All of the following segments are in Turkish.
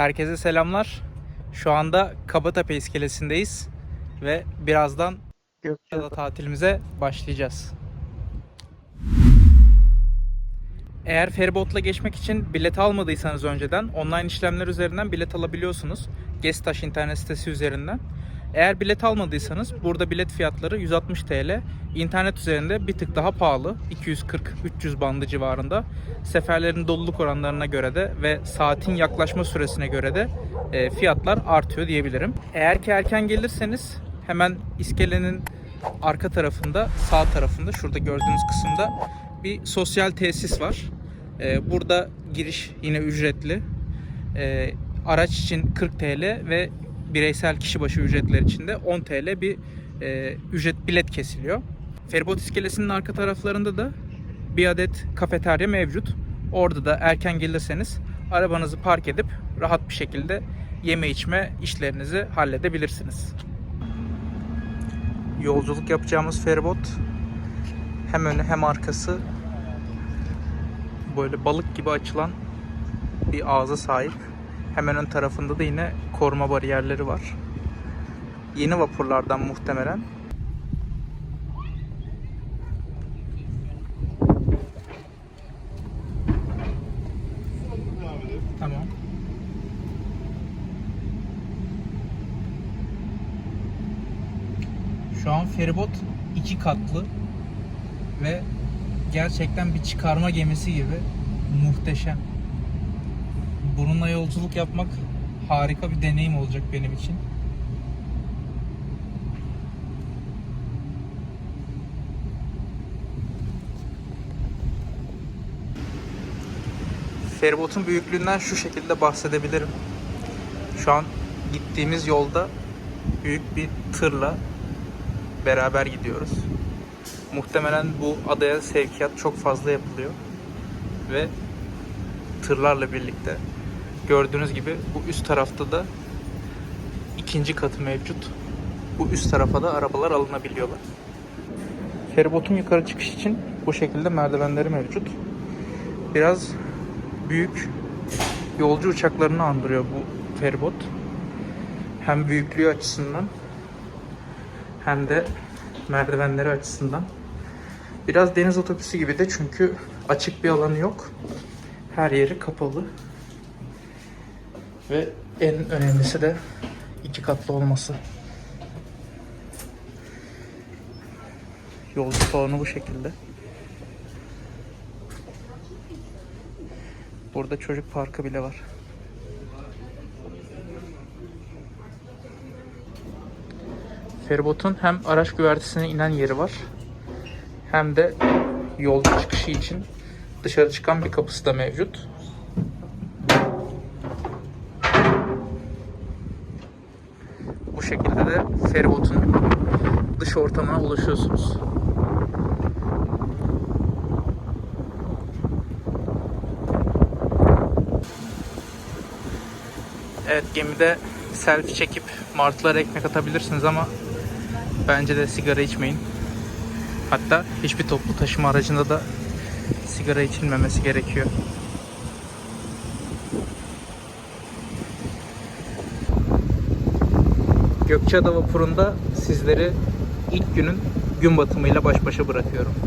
Herkese selamlar. Şu anda Kabatape iskelesindeyiz ve birazdan Gökçeada tatilimize başlayacağız. Eğer feribotla geçmek için bilet almadıysanız önceden online işlemler üzerinden bilet alabiliyorsunuz. Gestaş internet sitesi üzerinden. Eğer bilet almadıysanız burada bilet fiyatları 160 TL. İnternet üzerinde bir tık daha pahalı. 240-300 bandı civarında. Seferlerin doluluk oranlarına göre de ve saatin yaklaşma süresine göre de e, fiyatlar artıyor diyebilirim. Eğer ki erken gelirseniz hemen iskelenin arka tarafında, sağ tarafında, şurada gördüğünüz kısımda bir sosyal tesis var. Ee, burada giriş yine ücretli. Ee, araç için 40 TL ve bireysel kişi başı ücretler için de 10 TL bir e, ücret bilet kesiliyor. Feribot iskelesinin arka taraflarında da bir adet kafeterya mevcut. Orada da erken gelirseniz arabanızı park edip rahat bir şekilde yeme içme işlerinizi halledebilirsiniz. Yolculuk yapacağımız feribot hem önü hem arkası böyle balık gibi açılan bir ağza sahip. Hemen ön tarafında da yine koruma bariyerleri var. Yeni vapurlardan muhtemelen. Tamam. Şu an feribot iki katlı ve gerçekten bir çıkarma gemisi gibi muhteşem. Bununla yolculuk yapmak harika bir deneyim olacak benim için. Feribotun büyüklüğünden şu şekilde bahsedebilirim. Şu an gittiğimiz yolda büyük bir tırla beraber gidiyoruz. Muhtemelen bu adaya sevkiyat çok fazla yapılıyor. Ve tırlarla birlikte gördüğünüz gibi bu üst tarafta da ikinci katı mevcut. Bu üst tarafa da arabalar alınabiliyorlar. Feribotun yukarı çıkış için bu şekilde merdivenleri mevcut. Biraz büyük yolcu uçaklarını andırıyor bu feribot. Hem büyüklüğü açısından hem de merdivenleri açısından. Biraz deniz otobüsü gibi de çünkü açık bir alanı yok. Her yeri kapalı. Ve en önemlisi de iki katlı olması. Yolcu salonu bu şekilde. Burada çocuk parkı bile var. Feribotun hem araç güvertesine inen yeri var hem de yolcu çıkışı için dışarı çıkan bir kapısı da mevcut. Ulaşıyorsunuz. Evet gemide selfie çekip martılara ekmek atabilirsiniz ama bence de sigara içmeyin. Hatta hiçbir toplu taşıma aracında da sigara içilmemesi gerekiyor. Gökçeada vapurunda sizleri ilk günün gün batımıyla baş başa bırakıyorum.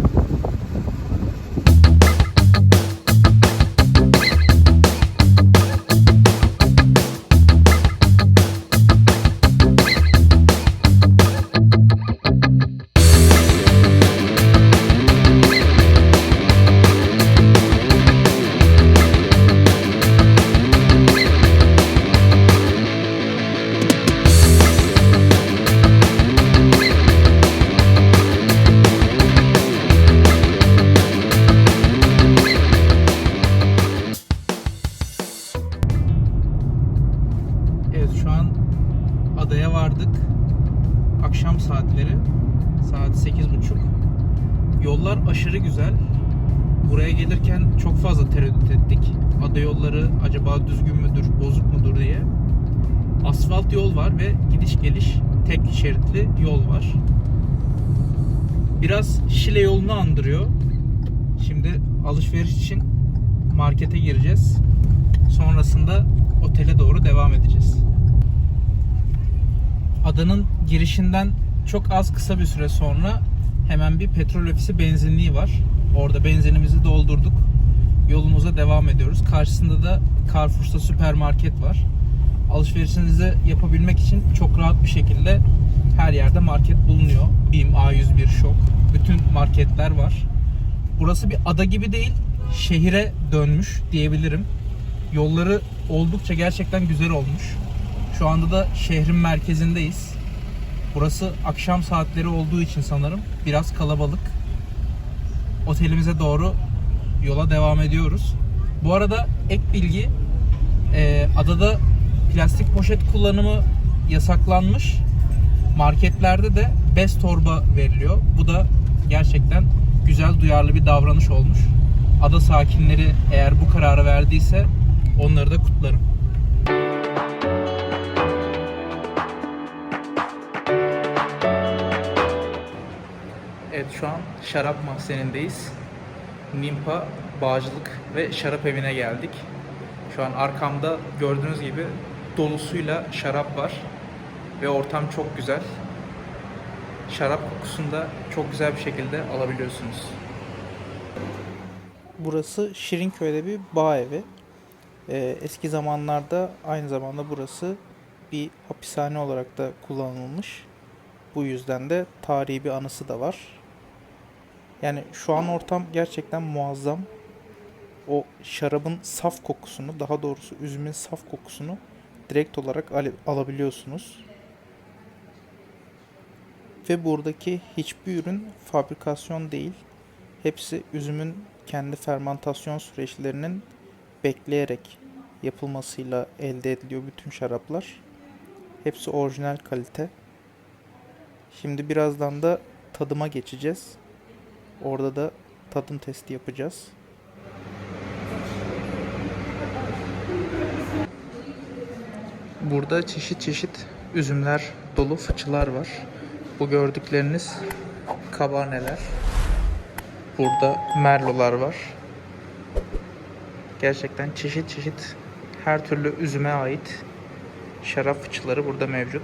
Ve gidiş geliş tek şeritli yol var. Biraz Şile yolunu andırıyor. Şimdi alışveriş için markete gireceğiz. Sonrasında otele doğru devam edeceğiz. Adanın girişinden çok az kısa bir süre sonra hemen bir petrol ofisi benzinliği var. Orada benzinimizi doldurduk. Yolumuza devam ediyoruz. Karşısında da Carrefour'da süpermarket var. Alışverişinizi yapabilmek için çok rahat bir şekilde her yerde market bulunuyor. BİM, A101, Şok. Bütün marketler var. Burası bir ada gibi değil, şehire dönmüş diyebilirim. Yolları oldukça gerçekten güzel olmuş. Şu anda da şehrin merkezindeyiz. Burası akşam saatleri olduğu için sanırım biraz kalabalık. Otelimize doğru yola devam ediyoruz. Bu arada ek bilgi e, adada plastik poşet kullanımı yasaklanmış. Marketlerde de bez torba veriliyor. Bu da gerçekten güzel duyarlı bir davranış olmuş. Ada sakinleri eğer bu kararı verdiyse onları da kutlarım. Evet şu an şarap mahzenindeyiz. Nimpa Bağcılık ve Şarap Evi'ne geldik. Şu an arkamda gördüğünüz gibi dolusuyla şarap var. Ve ortam çok güzel. Şarap kokusunu da çok güzel bir şekilde alabiliyorsunuz. Burası Şirinköy'de bir bağ evi. Ee, eski zamanlarda aynı zamanda burası bir hapishane olarak da kullanılmış. Bu yüzden de tarihi bir anısı da var. Yani şu an ortam gerçekten muazzam. O şarabın saf kokusunu, daha doğrusu üzümün saf kokusunu direkt olarak al- alabiliyorsunuz. Ve buradaki hiçbir ürün fabrikasyon değil. Hepsi üzümün kendi fermantasyon süreçlerinin bekleyerek yapılmasıyla elde ediliyor bütün şaraplar. Hepsi orijinal kalite. Şimdi birazdan da tadıma geçeceğiz. Orada da tadım testi yapacağız. Burada çeşit çeşit üzümler dolu fıçılar var. Bu gördükleriniz kabarneler. Burada merlolar var. Gerçekten çeşit çeşit her türlü üzüme ait şarap fıçıları burada mevcut.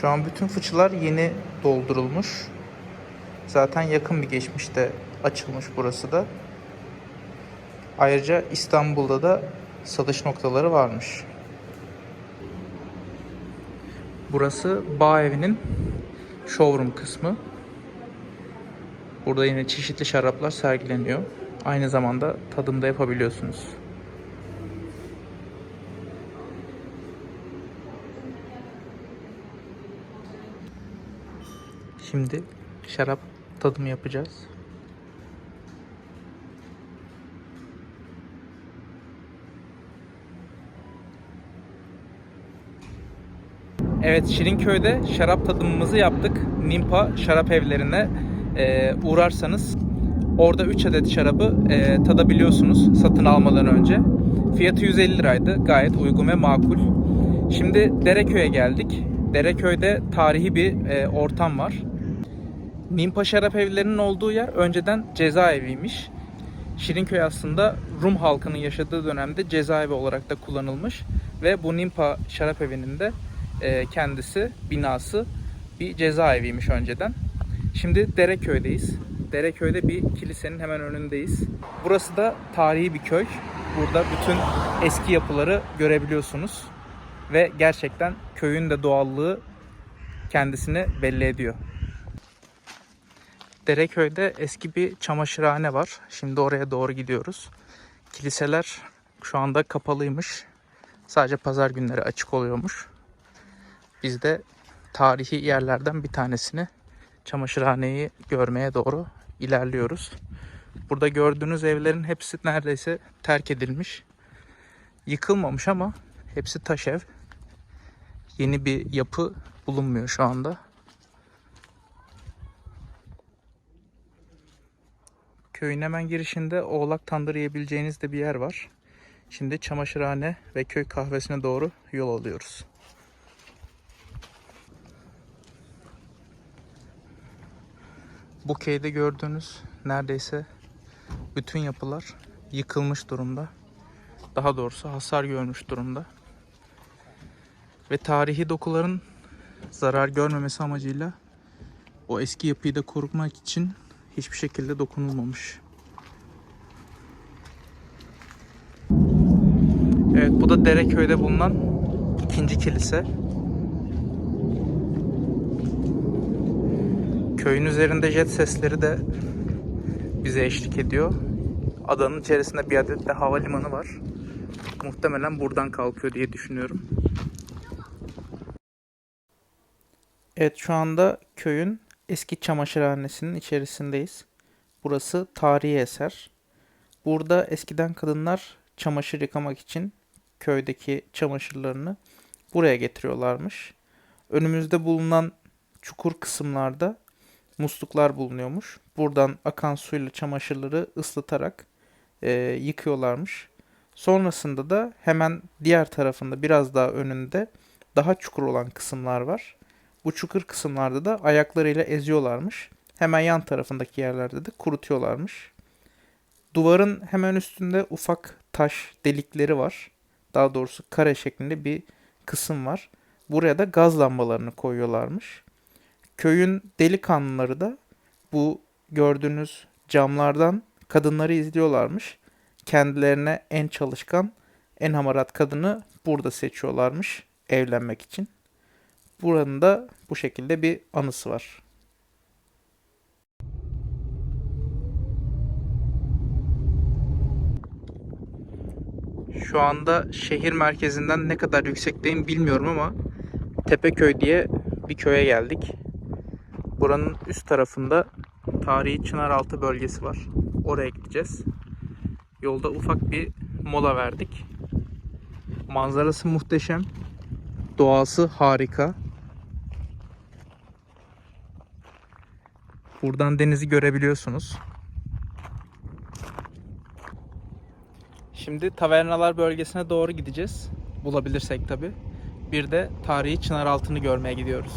Şu an bütün fıçılar yeni doldurulmuş. Zaten yakın bir geçmişte açılmış burası da. Ayrıca İstanbul'da da satış noktaları varmış. Burası Bağ Evi'nin showroom kısmı. Burada yine çeşitli şaraplar sergileniyor. Aynı zamanda tadım da yapabiliyorsunuz. Şimdi şarap tadımı yapacağız. Evet Şirinköy'de şarap tadımımızı yaptık. Nimpa şarap evlerine e, uğrarsanız orada 3 adet şarabı e, tadabiliyorsunuz satın almadan önce. Fiyatı 150 liraydı. Gayet uygun ve makul. Şimdi Dereköy'e geldik. Dereköy'de tarihi bir e, ortam var. Nimpa şarap evlerinin olduğu yer önceden cezaeviymiş. Şirinköy aslında Rum halkının yaşadığı dönemde cezaevi olarak da kullanılmış ve bu Nimpa şarap evinin de e, kendisi binası bir cezaeviymiş önceden. Şimdi Dereköy'deyiz. Dereköy'de bir kilisenin hemen önündeyiz. Burası da tarihi bir köy. Burada bütün eski yapıları görebiliyorsunuz ve gerçekten köyün de doğallığı kendisini belli ediyor. Dereköy'de eski bir çamaşırhane var. Şimdi oraya doğru gidiyoruz. Kiliseler şu anda kapalıymış. Sadece pazar günleri açık oluyormuş. Biz de tarihi yerlerden bir tanesini çamaşırhaneyi görmeye doğru ilerliyoruz. Burada gördüğünüz evlerin hepsi neredeyse terk edilmiş. Yıkılmamış ama hepsi taş ev. Yeni bir yapı bulunmuyor şu anda. Köyün hemen girişinde oğlak tandır yiyebileceğiniz de bir yer var. Şimdi çamaşırhane ve köy kahvesine doğru yol alıyoruz. Bu köyde gördüğünüz neredeyse bütün yapılar yıkılmış durumda. Daha doğrusu hasar görmüş durumda. Ve tarihi dokuların zarar görmemesi amacıyla o eski yapıyı da korumak için hiçbir şekilde dokunulmamış. Evet bu da Dereköy'de bulunan ikinci kilise. Köyün üzerinde jet sesleri de bize eşlik ediyor. Adanın içerisinde bir adet de havalimanı var. Muhtemelen buradan kalkıyor diye düşünüyorum. Evet şu anda köyün eski çamaşırhanesinin içerisindeyiz. Burası tarihi eser. Burada eskiden kadınlar çamaşır yıkamak için köydeki çamaşırlarını buraya getiriyorlarmış. Önümüzde bulunan çukur kısımlarda musluklar bulunuyormuş. Buradan akan suyla çamaşırları ıslatarak e, yıkıyorlarmış. Sonrasında da hemen diğer tarafında biraz daha önünde daha çukur olan kısımlar var. Bu çukur kısımlarda da ayaklarıyla eziyorlarmış. Hemen yan tarafındaki yerlerde de kurutuyorlarmış. Duvarın hemen üstünde ufak taş delikleri var. Daha doğrusu kare şeklinde bir kısım var. Buraya da gaz lambalarını koyuyorlarmış. Köyün delikanlıları da bu gördüğünüz camlardan kadınları izliyorlarmış. Kendilerine en çalışkan, en hamarat kadını burada seçiyorlarmış evlenmek için. Buranın da bu şekilde bir anısı var. Şu anda şehir merkezinden ne kadar yüksekteyim bilmiyorum ama Tepeköy diye bir köye geldik. Buranın üst tarafında tarihi Çınaraltı bölgesi var. Oraya gideceğiz. Yolda ufak bir mola verdik. Manzarası muhteşem. Doğası harika. Buradan denizi görebiliyorsunuz. Şimdi tavernalar bölgesine doğru gideceğiz. Bulabilirsek tabi. Bir de tarihi Çınaraltı'nı görmeye gidiyoruz.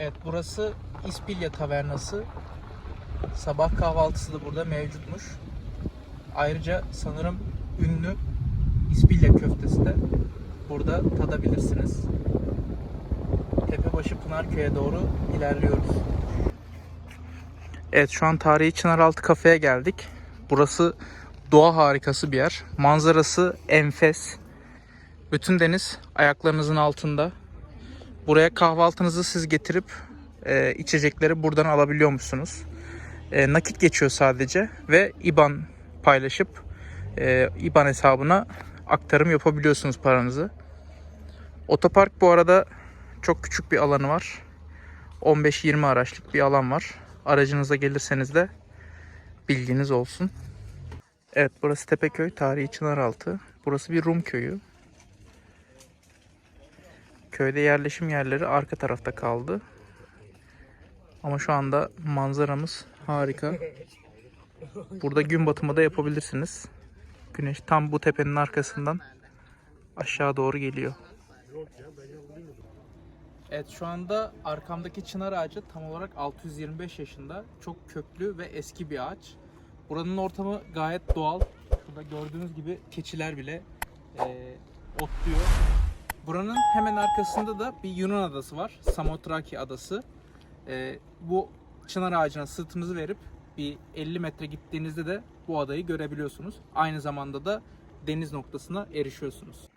Evet burası İspilya Tavernası. Sabah kahvaltısı da burada mevcutmuş. Ayrıca sanırım ünlü İspilya köftesi de burada tadabilirsiniz. Tepebaşı Pınarköy'e doğru ilerliyoruz. Evet şu an tarihi Çınaraltı kafeye geldik. Burası doğa harikası bir yer. Manzarası enfes. Bütün deniz ayaklarınızın altında. Buraya kahvaltınızı siz getirip e, içecekleri buradan alabiliyor musunuz? E, nakit geçiyor sadece ve IBAN paylaşıp e, IBAN hesabına aktarım yapabiliyorsunuz paranızı. Otopark bu arada çok küçük bir alanı var. 15-20 araçlık bir alan var. Aracınıza gelirseniz de bilginiz olsun. Evet burası Tepeköy, tarihi Çınaraltı. Burası bir Rum köyü. Köyde yerleşim yerleri arka tarafta kaldı. Ama şu anda manzaramız harika. Burada gün batımı da yapabilirsiniz. Güneş tam bu tepenin arkasından aşağı doğru geliyor. Evet şu anda arkamdaki çınar ağacı tam olarak 625 yaşında. Çok köklü ve eski bir ağaç. Buranın ortamı gayet doğal. Şurada gördüğünüz gibi keçiler bile e, otluyor. Buranın hemen arkasında da bir Yunan adası var. Samotraki adası. E, bu çınar ağacına sırtınızı verip bir 50 metre gittiğinizde de bu adayı görebiliyorsunuz. Aynı zamanda da deniz noktasına erişiyorsunuz.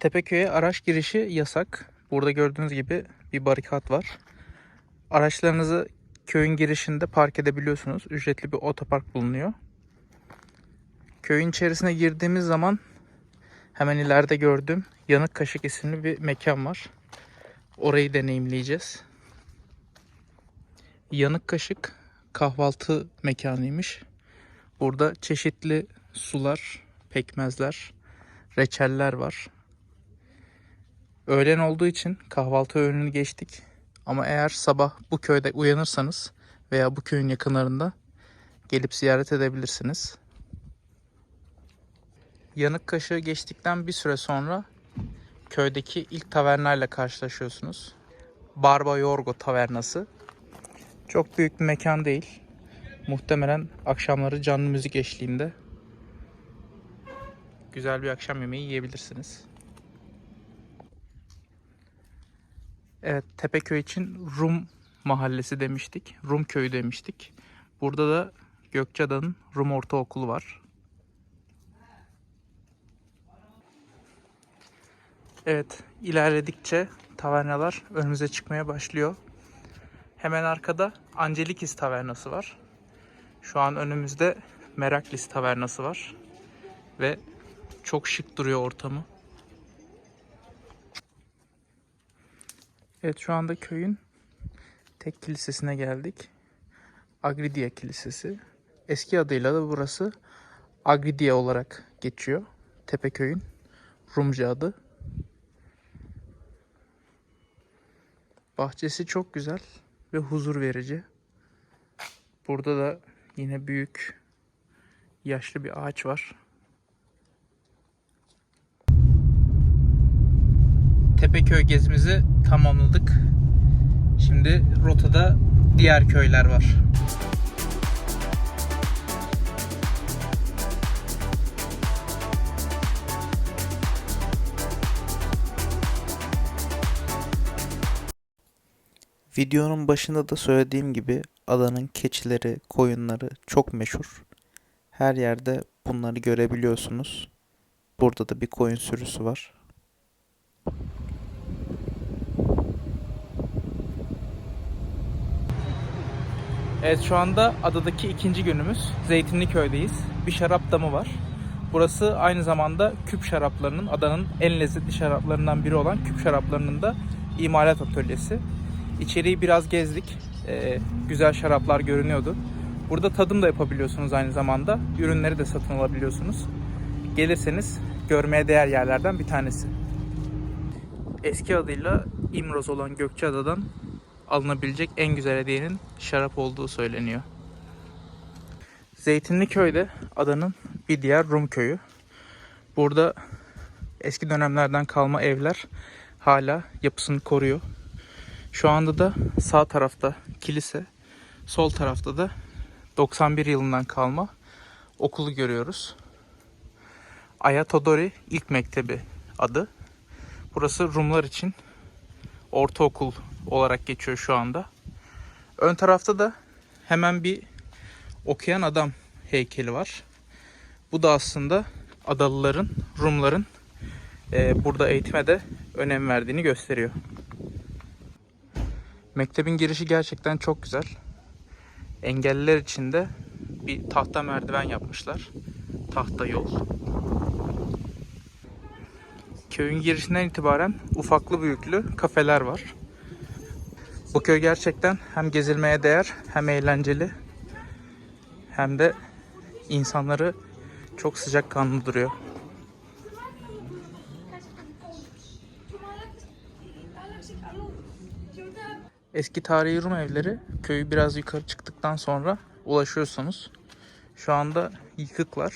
Tepeköy'e araç girişi yasak. Burada gördüğünüz gibi bir barikat var. Araçlarınızı köyün girişinde park edebiliyorsunuz. Ücretli bir otopark bulunuyor. Köyün içerisine girdiğimiz zaman hemen ileride gördüğüm Yanık Kaşık isimli bir mekan var. Orayı deneyimleyeceğiz. Yanık Kaşık kahvaltı mekanıymış. Burada çeşitli sular, pekmezler, reçeller var. Öğlen olduğu için kahvaltı öğününü geçtik. Ama eğer sabah bu köyde uyanırsanız veya bu köyün yakınlarında gelip ziyaret edebilirsiniz. Yanık kaşığı geçtikten bir süre sonra köydeki ilk tavernayla karşılaşıyorsunuz. Barba Yorgo Tavernası. Çok büyük bir mekan değil. Muhtemelen akşamları canlı müzik eşliğinde güzel bir akşam yemeği yiyebilirsiniz. Evet, Tepeköy için Rum mahallesi demiştik. Rum köyü demiştik. Burada da Gökçeada'nın Rum Ortaokulu var. Evet, ilerledikçe tavernalar önümüze çıkmaya başlıyor. Hemen arkada Angelikis Tavernası var. Şu an önümüzde Meraklis Tavernası var. Ve çok şık duruyor ortamı. Evet şu anda köyün tek kilisesine geldik. Agridia Kilisesi. Eski adıyla da burası Agridia olarak geçiyor. Tepeköy'ün Rumca adı. Bahçesi çok güzel ve huzur verici. Burada da yine büyük yaşlı bir ağaç var. Tepeköy gezimizi tamamladık. Şimdi rotada diğer köyler var. Videonun başında da söylediğim gibi adanın keçileri, koyunları çok meşhur. Her yerde bunları görebiliyorsunuz. Burada da bir koyun sürüsü var. Evet şu anda adadaki ikinci günümüz. Zeytinli köydeyiz. Bir şarap damı var. Burası aynı zamanda küp şaraplarının, adanın en lezzetli şaraplarından biri olan küp şaraplarının da imalat atölyesi. İçeriği biraz gezdik. Ee, güzel şaraplar görünüyordu. Burada tadım da yapabiliyorsunuz aynı zamanda. Ürünleri de satın alabiliyorsunuz. Gelirseniz görmeye değer yerlerden bir tanesi. Eski adıyla İmroz olan Gökçeada'dan alınabilecek en güzel hediyenin şarap olduğu söyleniyor. Zeytinli Köy'de adanın bir diğer Rum köyü. Burada eski dönemlerden kalma evler hala yapısını koruyor. Şu anda da sağ tarafta kilise, sol tarafta da 91 yılından kalma okulu görüyoruz. Ayatodori İlk Mektebi adı. Burası Rumlar için ortaokul olarak geçiyor şu anda. Ön tarafta da hemen bir okuyan adam heykeli var. Bu da aslında Adalıların, Rumların e, burada eğitime de önem verdiğini gösteriyor. Mektebin girişi gerçekten çok güzel. Engelliler için de bir tahta merdiven yapmışlar. Tahta yol. Köyün girişinden itibaren ufaklı büyüklü kafeler var. Bu köy gerçekten hem gezilmeye değer hem eğlenceli hem de insanları çok sıcakkanlı duruyor. Eski tarihi Rum evleri köyü biraz yukarı çıktıktan sonra ulaşıyorsunuz. Şu anda yıkıklar.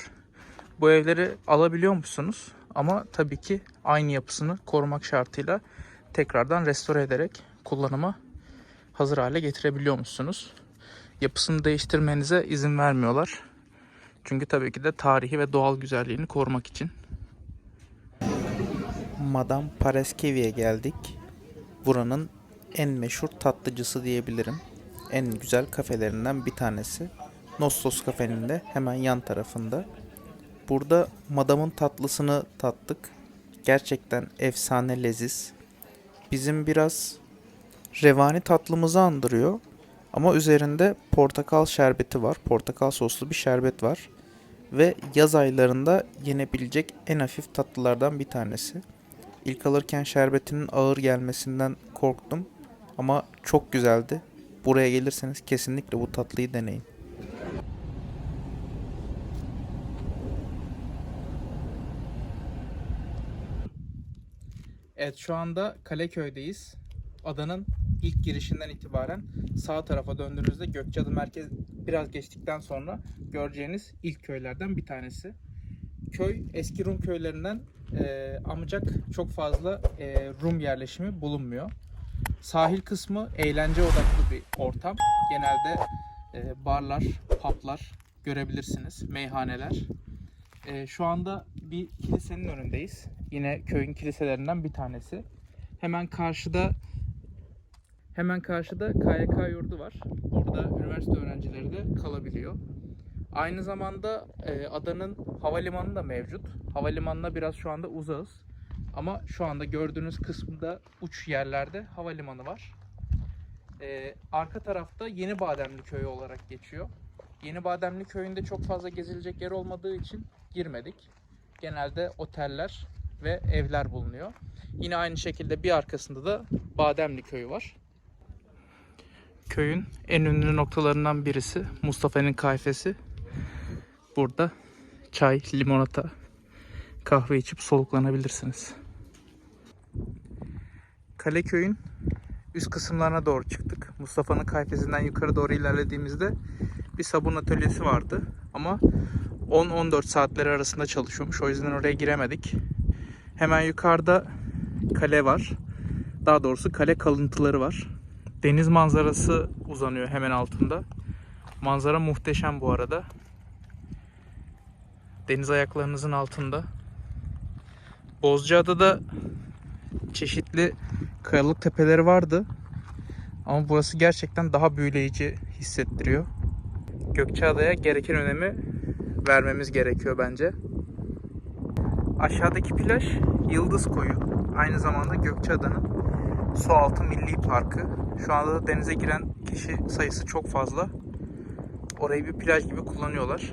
Bu evleri alabiliyor musunuz? Ama tabii ki aynı yapısını korumak şartıyla tekrardan restore ederek kullanıma hazır hale getirebiliyor musunuz? Yapısını değiştirmenize izin vermiyorlar. Çünkü tabii ki de tarihi ve doğal güzelliğini korumak için. Madame Pareskevi'ye geldik. Buranın en meşhur tatlıcısı diyebilirim. En güzel kafelerinden bir tanesi. Nostos kafenin de hemen yan tarafında. Burada madamın tatlısını tattık. Gerçekten efsane leziz. Bizim biraz revani tatlımızı andırıyor. Ama üzerinde portakal şerbeti var. Portakal soslu bir şerbet var. Ve yaz aylarında yenebilecek en hafif tatlılardan bir tanesi. İlk alırken şerbetinin ağır gelmesinden korktum. Ama çok güzeldi. Buraya gelirseniz kesinlikle bu tatlıyı deneyin. Evet şu anda Kaleköy'deyiz. Adanın ilk girişinden itibaren sağ tarafa döndüğünüzde Gökçeada merkez biraz geçtikten sonra göreceğiniz ilk köylerden bir tanesi. Köy eski Rum köylerinden e, ancak çok fazla e, Rum yerleşimi bulunmuyor. Sahil kısmı eğlence odaklı bir ortam. Genelde e, barlar, publar görebilirsiniz, meyhaneler. E, şu anda bir kilisenin önündeyiz. Yine köyün kiliselerinden bir tanesi. Hemen karşıda hemen karşıda KYK yurdu var. Burada üniversite öğrencileri de kalabiliyor. Aynı zamanda e, adanın havalimanı da mevcut. Havalimanına biraz şu anda uzağız. Ama şu anda gördüğünüz kısımda uç yerlerde havalimanı var. E, arka tarafta Yeni Bademli Köyü olarak geçiyor. Yeni Bademli Köyü'nde çok fazla gezilecek yer olmadığı için girmedik. Genelde oteller ve evler bulunuyor. Yine aynı şekilde bir arkasında da Bademli Köyü var. Köyün en ünlü noktalarından birisi Mustafa'nın kayfesi. Burada çay, limonata, kahve içip soluklanabilirsiniz. Kaleköy'ün üst kısımlarına doğru çıktık. Mustafa'nın kayfesinden yukarı doğru ilerlediğimizde bir sabun atölyesi vardı. Ama 10-14 saatleri arasında çalışıyormuş. O yüzden oraya giremedik. Hemen yukarıda kale var. Daha doğrusu kale kalıntıları var. Deniz manzarası uzanıyor hemen altında. Manzara muhteşem bu arada. Deniz ayaklarınızın altında. Bozcaada'da çeşitli kayalık tepeleri vardı. Ama burası gerçekten daha büyüleyici hissettiriyor. Gökçeada'ya gereken önemi vermemiz gerekiyor bence. Aşağıdaki plaj Yıldız Koyu. Aynı zamanda Gökçeada'nın Sualtı Milli Parkı. Şu anda da denize giren kişi sayısı çok fazla. Orayı bir plaj gibi kullanıyorlar.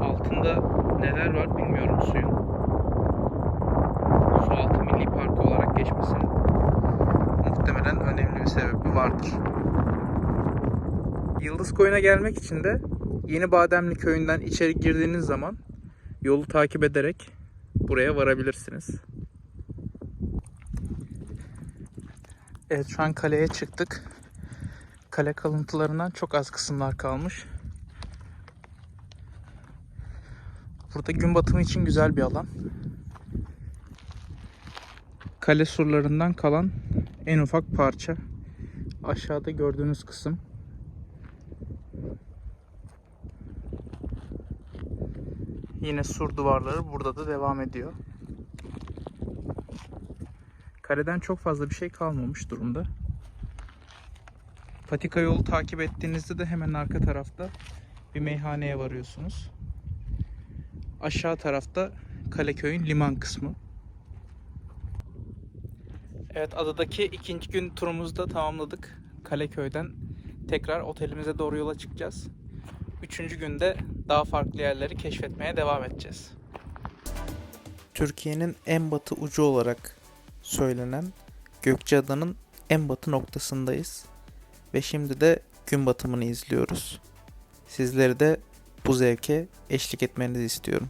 Altında neler var bilmiyorum suyun. Sualtı Milli Parkı olarak geçmesinin muhtemelen önemli bir sebebi vardır. Yıldız Koyun'a gelmek için de Yeni Bademli Köyü'nden içeri girdiğiniz zaman yolu takip ederek buraya varabilirsiniz. Evet şu an kaleye çıktık. Kale kalıntılarından çok az kısımlar kalmış. Burada gün batımı için güzel bir alan. Kale surlarından kalan en ufak parça. Aşağıda gördüğünüz kısım. Yine sur duvarları burada da devam ediyor. Kaleden çok fazla bir şey kalmamış durumda. Patika yolu takip ettiğinizde de hemen arka tarafta bir meyhaneye varıyorsunuz. Aşağı tarafta Kaleköy'ün liman kısmı. Evet adadaki ikinci gün turumuzu da tamamladık. Kaleköy'den tekrar otelimize doğru yola çıkacağız. Üçüncü günde daha farklı yerleri keşfetmeye devam edeceğiz. Türkiye'nin en batı ucu olarak söylenen Gökçeada'nın en batı noktasındayız. Ve şimdi de gün batımını izliyoruz. Sizleri de bu zevke eşlik etmenizi istiyorum.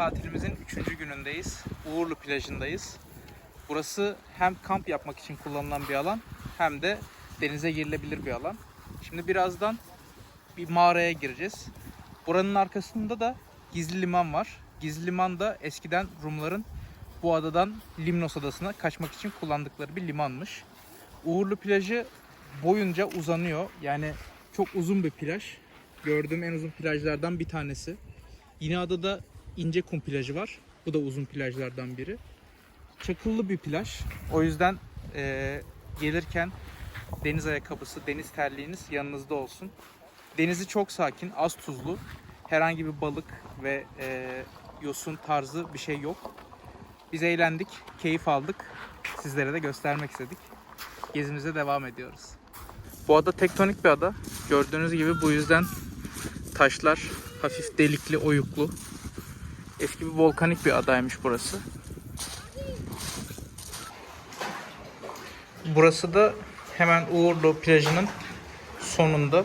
Tatilimizin 3. günündeyiz. Uğurlu plajındayız. Burası hem kamp yapmak için kullanılan bir alan hem de denize girilebilir bir alan. Şimdi birazdan bir mağaraya gireceğiz. Buranın arkasında da gizli liman var. Gizli liman da eskiden Rumların bu adadan Limnos adasına kaçmak için kullandıkları bir limanmış. Uğurlu plajı boyunca uzanıyor. Yani çok uzun bir plaj. Gördüğüm en uzun plajlardan bir tanesi. Yine adada ince kum plajı var. Bu da uzun plajlardan biri. Çakıllı bir plaj. O yüzden eee, gelirken deniz ayakkabısı, deniz terliğiniz yanınızda olsun. Denizi çok sakin, az tuzlu. Herhangi bir balık ve eee, yosun tarzı bir şey yok. Biz eğlendik, keyif aldık. Sizlere de göstermek istedik. Gezimize devam ediyoruz. Bu ada tektonik bir ada. Gördüğünüz gibi bu yüzden taşlar hafif delikli, oyuklu. Eski bir volkanik bir adaymış burası. Burası da hemen Uğurlu plajının sonunda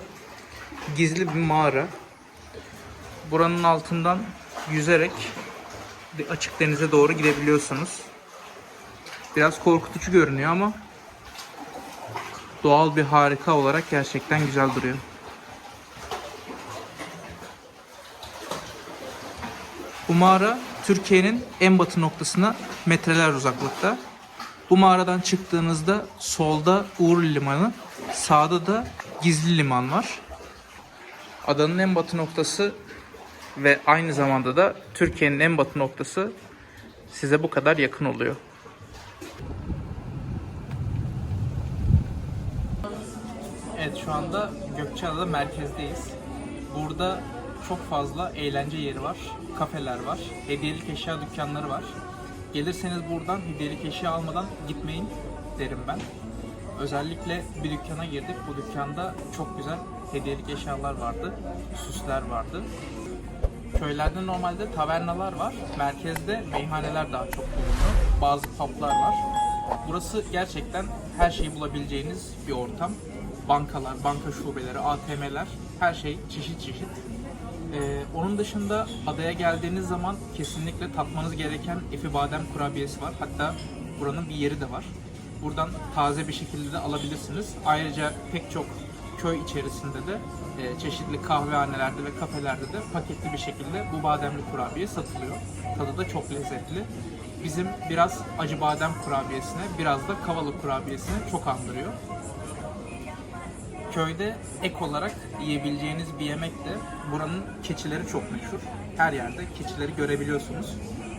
gizli bir mağara. Buranın altından yüzerek açık denize doğru gidebiliyorsunuz. Biraz korkutucu görünüyor ama doğal bir harika olarak gerçekten güzel duruyor. Bu mağara Türkiye'nin en batı noktasına metreler uzaklıkta. Bu mağaradan çıktığınızda solda Uğurlu Limanı, sağda da Gizli Liman var. Adanın en batı noktası ve aynı zamanda da Türkiye'nin en batı noktası size bu kadar yakın oluyor. Evet şu anda Gökçeada'da merkezdeyiz. Burada çok fazla eğlence yeri var, kafeler var, hediyelik eşya dükkanları var. Gelirseniz buradan hediyelik eşya almadan gitmeyin derim ben. Özellikle bir dükkana girdik. Bu dükkanda çok güzel hediyelik eşyalar vardı, süsler vardı. Köylerde normalde tavernalar var. Merkezde meyhaneler daha çok bulunuyor. Bazı publar var. Burası gerçekten her şeyi bulabileceğiniz bir ortam. Bankalar, banka şubeleri, ATM'ler, her şey çeşit çeşit. Ee, onun dışında adaya geldiğiniz zaman kesinlikle tatmanız gereken Efi Badem kurabiyesi var. Hatta buranın bir yeri de var. Buradan taze bir şekilde de alabilirsiniz. Ayrıca pek çok köy içerisinde de e, çeşitli kahvehanelerde ve kafelerde de paketli bir şekilde bu bademli kurabiye satılıyor. Tadı da çok lezzetli. Bizim biraz acı badem kurabiyesine, biraz da kavalı kurabiyesine çok andırıyor. Köyde ek olarak yiyebileceğiniz bir yemek de buranın keçileri çok meşhur. Her yerde keçileri görebiliyorsunuz.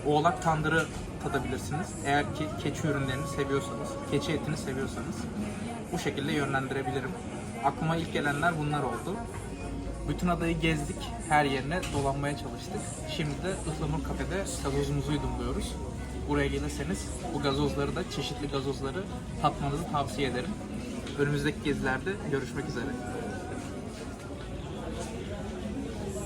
Oğlak tandırı tadabilirsiniz. Eğer ki keçi ürünlerini seviyorsanız, keçi etini seviyorsanız bu şekilde yönlendirebilirim. Aklıma ilk gelenler bunlar oldu. Bütün adayı gezdik, her yerine dolanmaya çalıştık. Şimdi de Ihlamur Kafe'de gazozumuzu yudumluyoruz. Buraya gelirseniz bu gazozları da çeşitli gazozları tatmanızı tavsiye ederim. Önümüzdeki gezilerde görüşmek üzere.